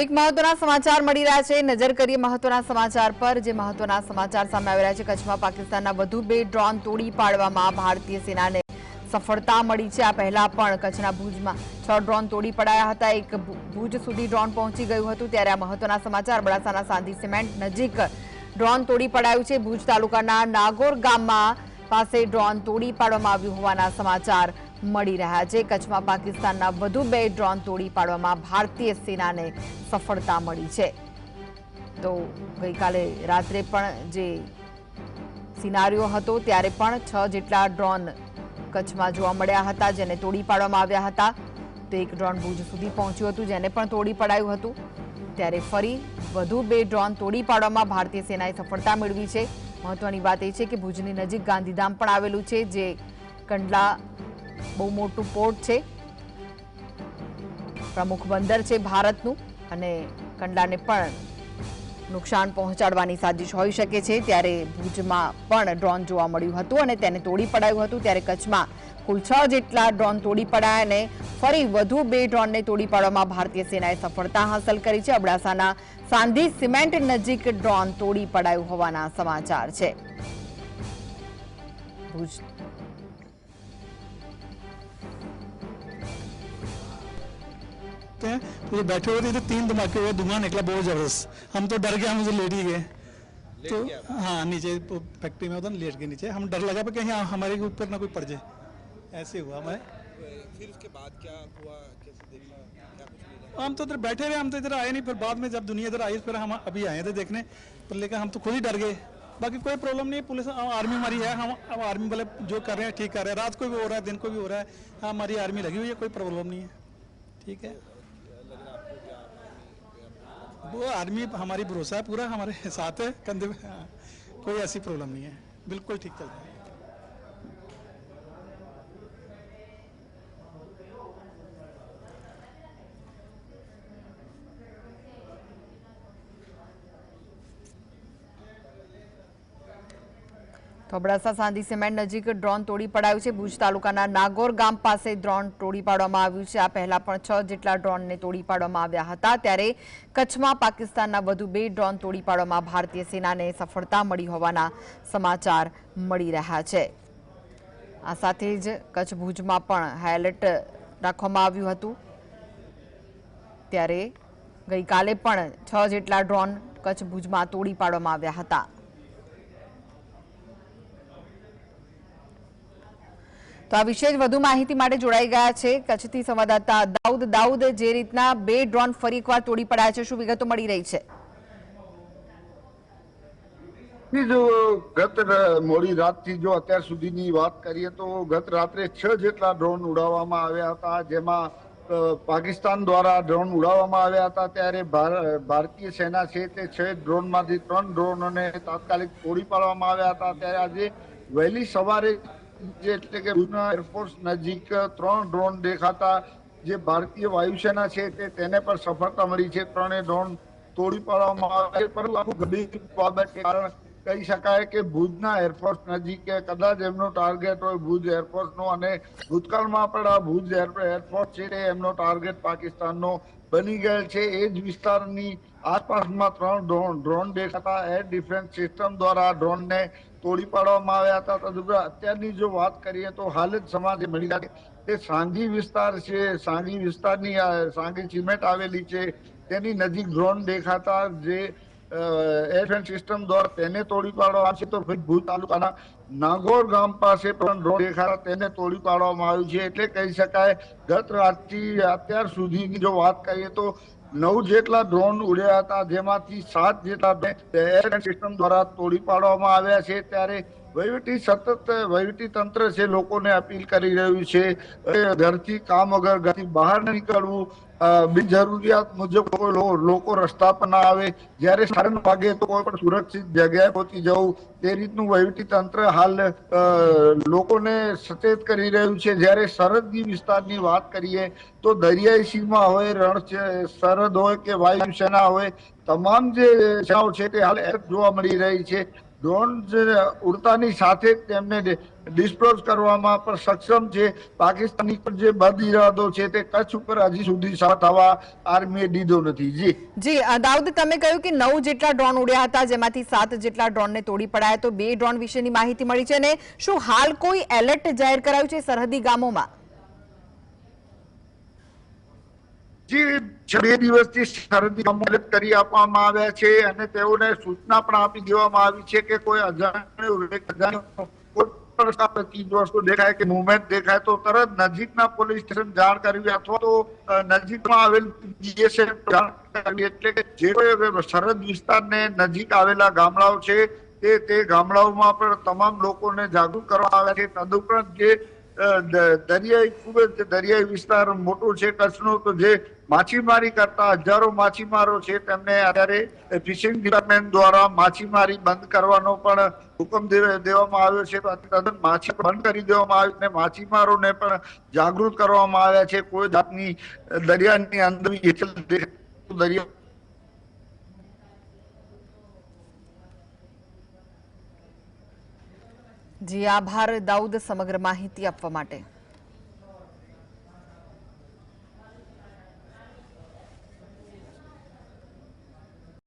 એક મહત્વના સમાચાર મળી રહ્યા છે. નજર કરીએ મહત્વના સમાચાર પર, જે મહત્વના સમાચાર સામે આવી રહ્યા છે. કચ્છમાં પાકિસ્તાનના વધુ બે ડ્રોન તોડી પાડવામાં ભારતીય સેનાને સફળતા મળી છે. આ પહેલા પણ કચ્છના ભુજમાં છ ડ્રોન તોડી પડાયા હતા. એક ભુજ સુધી ડ્રોન પહોંચી ગયું હતું. ત્યારે આ મહત્વના સમાચાર બળાસાના સાંધી સિમેન્ટ નજીક ડ્રોન તોડી પડાયું છે. ભુજ તાલુકાના નાગોર ગામમાં પાસે ડ્રોન તોડી પાડવામાં આવ્યું હોવાના સમાચાર મળી રહ્યા છે. કચ્છમાં પાકિસ્તાનના વધુ બે ડ્રોન તોડી પાડવામાં ભારતીય સેનાને સફળતા મળી છે. તો ગઈકાલે રાત્રે પણ જે સિનારીઓ હતો, ત્યારે પણ છ જેટલા ડ્રોન કચ્છમાં જોવા મળ્યા હતા, જેને તોડી પાડવામાં આવ્યા હતા. તો એક ડ્રોન ભુજ સુધી પહોંચ્યું હતું, જેને પણ તોડી પડાયું હતું. ત્યારે ફરી વધુ બે ડ્રોન તોડી પાડવામાં ભારતીય સેનાએ સફળતા મેળવી છે. મહત્વની વાત એ છે કે ભુજની નજીક ગાંધીધામ પણ આવેલું છે, જે કંડલા બહુ મોટું પોર્ટ છે. પ્રમુખ બંદર છે ભારતનું અને કંડલાને પણ નુકસાન પહોંચાડવાની સાજિશ હોઈ શકે છે. ત્યારે ભુજમાં પણ ડ્રોન જોવા મળ્યું હતું અને તેને તોડી પડાયું હતું. ત્યારે કચ્છમાં કુલ છ જેટલા ડ્રોન તોડી પડાયા અને ફરી વધુ બે ડ્રોનને તોડી પાડવામાં ભારતીય સેનાએ સફળતા હાંસલ કરી છે અબડાસાના સાંધી સિમેન્ટ નજીક ડ્રોન તોડી પડાયું હોવાના સમાચાર છે ભુજ हैं तो ये बैठे हुए थे तो तीन धमाके हुए धुआं निकला बहुत जबरदस्त हम तो डर गए हम उसे लेट ही गए तो हाँ नीचे वो फैक्ट्री में होता ना लेट के नीचे हम डर लगा पे कहीं हाँ, हमारे के ऊपर ना कोई पड़ जाए ऐसे हुआ मैं फिर उसके बाद क्या हुआ? कैसे देखा? क्या कुछ हम तो इधर बैठे हुए हम तो इधर आए नहीं फिर बाद में जब दुनिया इधर आई फिर हम अभी आए थे देखने पर लेकिन हम तो खुद ही डर गए। बाकी कोई प्रॉब्लम नहीं पुलिस आर्मी हमारी है हम अब आर्मी वाले जो कर रहे हैं ठीक कर रहे हैं। रात को भी हो रहा है दिन को भी हो रहा है हाँ हमारी आर्मी लगी हुई है कोई प्रॉब्लम नहीं है। ठीक है? वो आर्मी हमारी भरोसा है पूरा हमारे साथ है कंधे हाँ, कोई ऐसी प्रॉब्लम नहीं है। बिल्कुल ठीक चल रहा है। તો અબડાસા સાંધી સિમેન્ટ નજીક ડ્રોન તોડી પડાયું છે. ભુજ તાલુકાના નાગોર ગામ પાસે ડ્રોન તોડી પાડવામાં આવ્યું છે. આ પહેલા પણ છ જેટલા ડ્રોનને તોડી પાડવામાં આવ્યા હતા. ત્યારે કચ્છમાં પાકિસ્તાનના વધુ બે ડ્રોન તોડી પાડવામાં ભારતીય સેનાને સફળતા મળી હોવાના સમાચાર મળી રહ્યા છે. આ સાથે જ કચ્છ ભુજમાં પણ હાઈએલર્ટ રાખવામાં આવ્યું હતું. ત્યારે ગઈકાલે પણ છ જેટલા ડ્રોન કચ્છ ભુજમાં તોડી પાડવામાં આવ્યા હતા. તો આ વિશે જ વધુ માહિતી માટે જોડાઈ ગયા છે કચ્છથી સંવાદદાતા દાઉદ. દાઉદ, જે રીતના બે ડ્રોન ફરી એકવાર તોડી પડાયા છે, શું વિગતો મળી રહી છે? જો ગત મોડી રાતથી જો અત્યાર સુધીની વાત કરીએ તો ગત રાત્રે છ જેટલા ડ્રોન ઉડાવવામાં આવ્યા હતા, જેમાં પાકિસ્તાન દ્વારા ડ્રોન ઉડાવવામાં આવ્યા હતા, ત્યારે ભારતીય સેના છે તે છ ડ્રોનમાંથી ત્રણ ડ્રોનોને તાત્કાલિક તોડી પાડવામાં આવ્યા હતા. ત્યારે આજે વહેલી સવારે જે એટલે કે એરફોર્સ નજીક ત્રણ ડ્રોન દેખાતા. જે ભારતીય વાયુસેના છે તે તેને પણ સફળતા મળી છે. ત્રણેય ડ્રોન તોડી પાડવામાં આવે છે. પરંતુ ગંભીર બાબત કારણ કહી શકાય કે ભુજના એરફોર્સ નજીક કદાચ એમનો ટાર્ગેટ હોય ભુજ એરફોર્સનો અને ભૂતકાળમાં પણ આ ભુજ એર- એરફોર્સ છે એમનો ટાર્ગેટ પાકિસ્તાનનો બની ગયેલ છે. એ જ વિસ્તારની આસપાસમાં ત્રણ ડ્રોન ડ્રોન દેખાતા. એર ડિફેન્સ સિસ્ટમ દ્વારા ડ્રોનને તોડી પાડવામાં આવ્યા હતા તદુપરાંત અત્યારની જો વાત કરીએ તો હાલ જ સમાજ મળી જાય છે તે સાંગી વિસ્તાર છે, સાંગી વિસ્તારની સાંગી સિમેન્ટ આવેલી છે, તેની નજીક ડ્રોન દેખાતા જે એરફેન સિસ્ટમ દ્વારા તેને તોડી પાડવામાં આવશે તો ભુજ તાલુકાના નાગોર ગામ પાસે પણ ડ્રોન દેખાતા તેને તોડી પાડવામાં આવ્યું છે. એટલે કહી શકાય, ગત રાતથી અત્યાર સુધીની જો વાત કરીએ તો નવ જેટલા ડ્રોન ઉડ્યા હતા, જેમાંથી સાત જેટલા એર સિસ્ટમ દ્વારા તોડી પાડવામાં આવ્યા છે. ત્યારે વહીવટી સતત, વહીવટી તંત્ર છે, લોકોને અપીલ કરી રહ્યું છે. ઘરથી કામ વગર ઘરથી બહાર નીકળવું. બિનજરૂરિયાત મુજબ કોઈ લોકો રસ્તા પર ના આવે, જ્યારે સારણ વાગે તો કોઈ પણ સુરક્ષિત જગ્યાએ પહોંચી જવું, તે રીતનું વહીવટી તંત્ર હાલ લોકોને સચેત કરી રહ્યું છે. જ્યારે સરહદી વિસ્તારની વાત કરીએ, તો દરિયાઈ સીમા હોય, રણ સરહદ હોય કે વાયુસેના હોય, તમામ જે સેનાઓ છે તે હાલ એલર્ટ જોવા મળી રહી છે. ડ્રોન જે ઉડતાની સાથે જ તેમને ડિસ્પ્લોઝ કરવામાં પણ સક્ષમ છે. પાકિસ્તાની પર જે બદ ઇરાદો છે તે કચ્છ ઉપર હજી સુધી સાથ થવા આર્મીએ દીધો નથી. જી. જી દાઉદ તમે કહ્યું કે નવ જેટલા ડ્રોન ઉડ્યા હતા જેમાંથી સાત જેટલા ડ્રોનને તોડી પડાયા તો બે ડ્રોન વિશેની માહિતી મળી છે ને શું હાલ કોઈ એલર્ટ જાહેર કરાયું છે સરહદી ગામોમાં? જે બે દિવસથી શરદી અમલ કરી આપવામાં આવ્યા છે અને તેઓને સૂચના પણ આપી દેવામાં આવી છે કે કોઈ અજાણ્યું વસ્તુ દેખાય કે મુવમેન્ટ દેખાય તો તરત નજીકના પોલીસ સ્ટેશન જાણ કરવી અથવા તો નજીકમાં આવેલ કરવી એટલે કે જે સરહદ વિસ્તારને નજીક આવેલા ગામડાઓ છે તે તે ગામડાઓમાં પણ તમામ લોકોને જાગૃત કરવામાં આવ્યા છે. તદુપરાંત જે દરિયાઈ ખૂબ જ દરિયાઈ વિસ્તાર મોટો છે કચ્છનો. તો જે માછીમારી કરતા હજારો માછીમારો છે તેમને અત્યારે ફિશિંગ ડિપાર્ટમેન્ટ દ્વારા માછીમારી બંધ કરવાનો પણ હુકમ દેવામાં આવ્યો છે. તદ્દન માછી બંધ કરી દેવામાં આવી અને માછીમારોને પણ જાગૃત કરવામાં આવ્યા છે. કોઈ જાતની દરિયાની અંદર દરિયા જી આભાર દાઉદ સમગ્ર માહિતી આપવા માટે.